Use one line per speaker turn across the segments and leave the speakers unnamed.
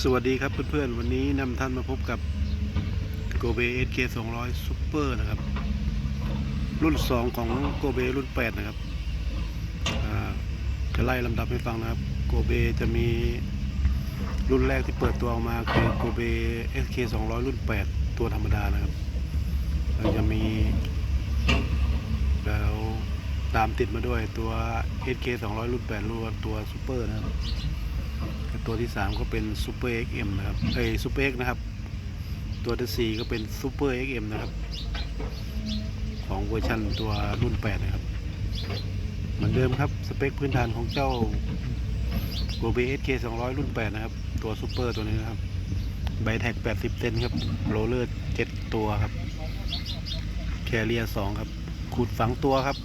สวัสดีครับเพื่อนๆ วันนี้นำท่านมาพบกับ g o b e SK 200 Super นะครับ รุ่น 2 ของ g o b e รุ่น 8 นะครับจะไล่ลำดับให้ฟังนะครับ g o b e จะมีรุ่นแรกที่เปิดตัวออกมาคือ g o b e SK 200รุ่น 8 ตัวธรรมดานะครับแล้วจะมีแล้ว ตามติดมาด้วยตัว SK 200 รุ่น8รุ่นตัว Super นะครับตัวที่ 3 ก็เป็น Super XM นะครับเอ้ย Super X นะครับ ตัวที่4ก็เป็น Super XM นะครับ ของเวอร์ชันตัวรุ่น 8 นะครับ เหมือนเดิมครับ สเปคพื้นฐานของเจ้า g o b e SK 200 รุ่น 8 นะครับ ตัว Super ตัวนี้นะครับไบแท็ก 80 เซนครับ โรลเลอร์ 7 ตัวครับ แคเรีย2ครับขูดฝังตัวครับ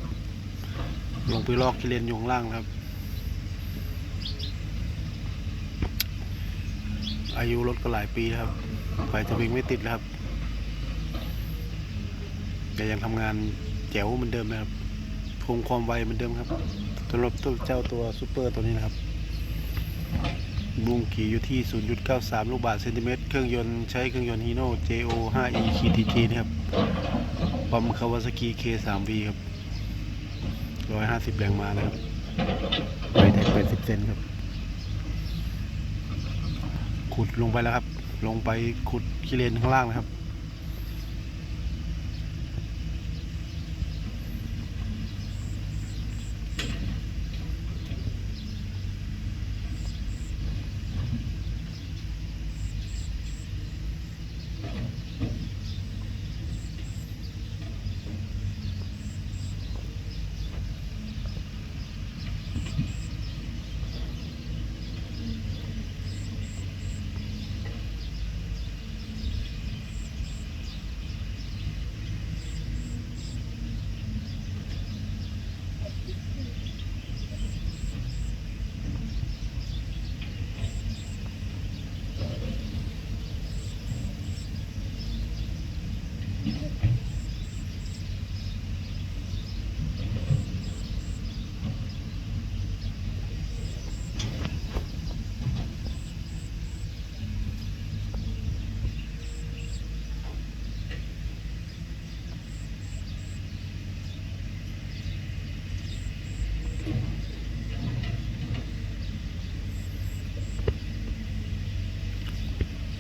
ลงไปลอกกิเลนอยู่ข้างล่างครับ อายุรถก็หลายปีครับไฟสวิงไม่ติดครับ แต่ยังทำงานแจ๋วเหมือนเดิมนะครับคงความไวเหมือนเดิมครับสำหรับตัวเจ้าตัวซูเปอร์ตัวนี้นะครับบุ้งขี่อยู่ที่ 0.93 ลูกบาศก์เซนติเมตร เครื่องยนต์ใช้เครื่องยนต์ Hino JO 5E KTG นะครับ ปั๊มคาวาซากิ K3V ครับ 150แรงม้านะครับไฟแท็ก80เซนครับ ขุดลงไปแล้วครับ ลงไปขุดขี้เลนข้างล่างนะครับ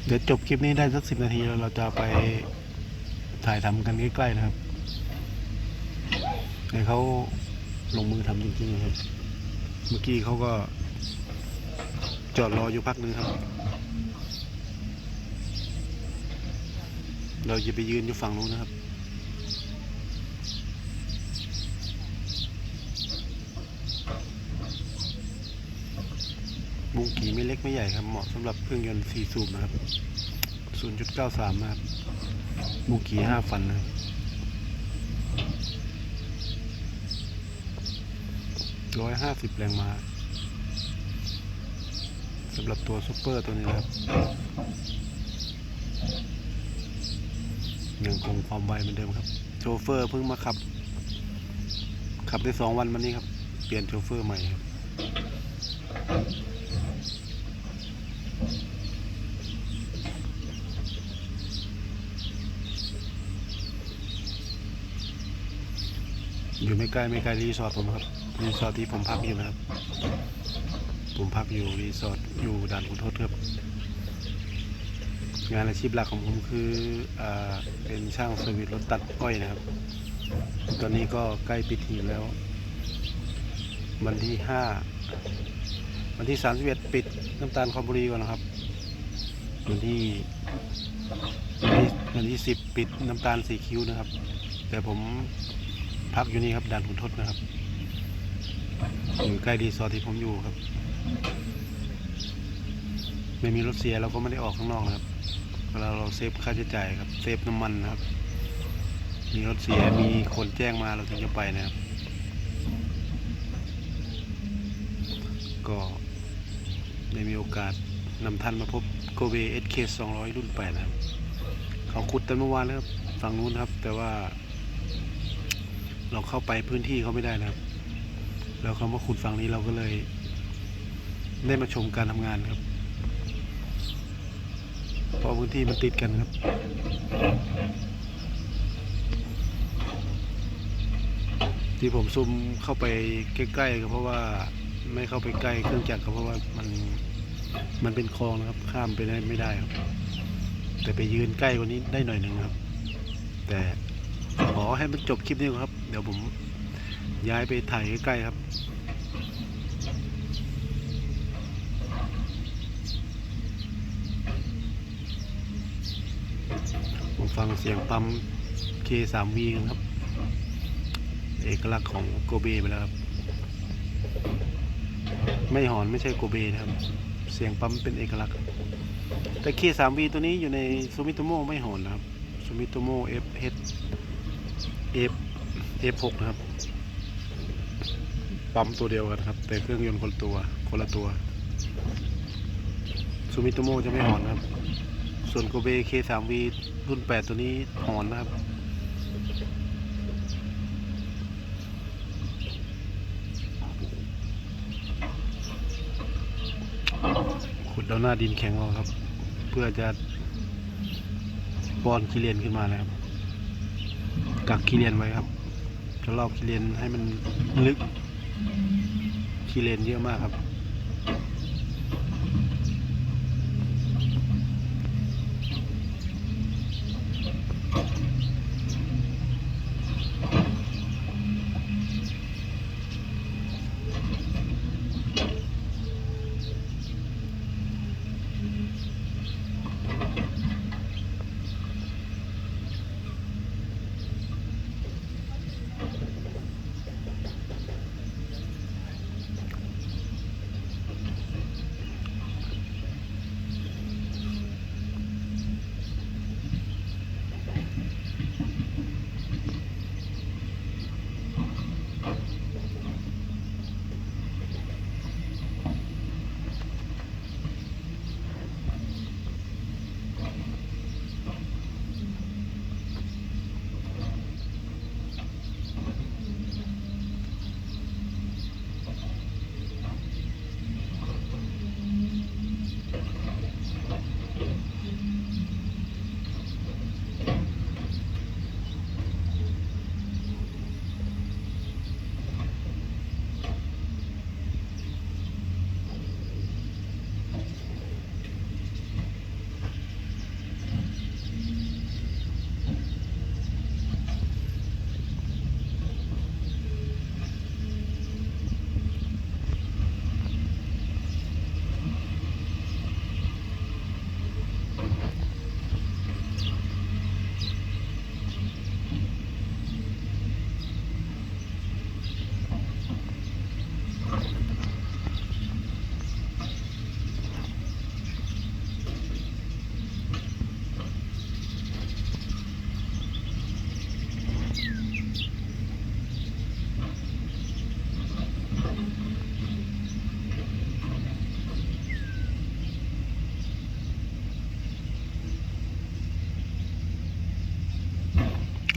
เดี๋ยวจบคลิปนี้ได้สักสิบนาทีแล้วเราจะไปถ่ายทำกันใกล้ๆนะครับให้เขาลงมือทำจริงๆนะครับ เมื่อกี้เขาก็ จอดรออยู่พักหนึงครับ เราจะไปยืนอยู่ฝั่งนู้นนะครับ บุงกี่ไม่เล็กไม่ใหญ่ครับ เหมาะสำหรับเครื่องยนต์ 4 สูบนะครับ 0.93 นะครับ บุงกี5ฟันนะครับร้อยห้าสิบแรงม้าสำหรับตัวซูเปอร์ตัวนี้นะครับยังคงความไวเหมือนเดิมครับ โชเฟอร์เพิ่งมาขับ ขับได้สองวันวันนี้ครับ เปลี่ยนโชเฟอร์ใหม่ครับ อยู่ไม่ไกลไม่ไกลรีสอร์ทผมครับรีสอร์ทที่ผมพักอยู่นะครับ ผมพักอยู่รีสอร์ทอยู่ด่านขุนทดครับงานอาชีพหลักของผมคืออเป็นช่างเซอร์วิสรถตัดอ้อยนะครับ ตอนนี้ก็ใกล้ปิดหีบแล้ว วันที่ห้าวันที่สามสิบเอ็ดปิดน้ำตาลคอมบุรีก่อนนะครับ วันที่วันที่วันที่สิบปิดน้ำตาลสีคิ้วนะครับ แต่ผม พักอยู่นี่ครับด่านขุนทดนะครับ อยู่ใกล้รีสอร์ทที่ผมอยู่ครับ ไม่มีรถเสียเราก็ไม่ได้ออกข้างนอกนะครับเวลาเราเซฟค่าใช้จ่ายครับ เซฟน้ำมันนะครับ มีรถเสียมีคนแจ้งมาเราถึงจะไปนะครับ ก็ได้มีโอกาสนำท่านมาพบโกเบ SK 200รุ่น8นะครับ เขาขุดตั้งเมื่อวานแล้วครับฝั่งนู้นครับ แต่ว่า เราเข้าไปพื้นที่เขาไม่ได้นะครับ แล้วคำว่าขุดฝั่งนี้เราก็เลย ได้มาชมการทำงานครับเพราะพื้นที่มันติดกันครับที่ผมซูมเข้าไปใกล้ๆก็เพราะว่าไม่เข้าไปใกล้เครื่องจักรก็เพราะว่ามันมันเป็นคลองนะครับข้ามไปได้ไม่ได้ครับ แต่ไปยืนใกล้กว่านี้ได้หน่อยหนึ่งครับ แต่ ขอให้มันจบคลิปนี้ครับ เดี๋ยวผมย้ายไปถ่ายใกล้ๆครับผมฟังเสียงปั๊ม K3V กันครับ เอกลักษณ์ของโกเบไปแล้วครับ ไม่หอนไม่ใช่โกเบนะครับ เสียงปั๊มเป็นเอกลักษณ์ แต่ K3V ตัวนี้อยู่ในซูมิโตโมไม่หอนนะครับซูมิโตโม FH F F6 นะครับปั๊มตัวเดียวกันครับ แต่เครื่องยนต์คนตัวคนละตัวซูมิโตโมจะไม่หอนครับ ส่วนโกเบ K3V รุ่น 8 ตัวนี้หอนนะครับขุดแล้วหน้าดินแข็งออกครับ เพื่อจะป้อนขี้เลนขึ้นมานะครับ กักขี้เลียนไว้ครับ จะลอกขี้เลียนให้มันลึกขี้เลียนเยอะมากครับ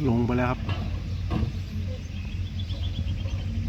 ลงไปแล้วครับ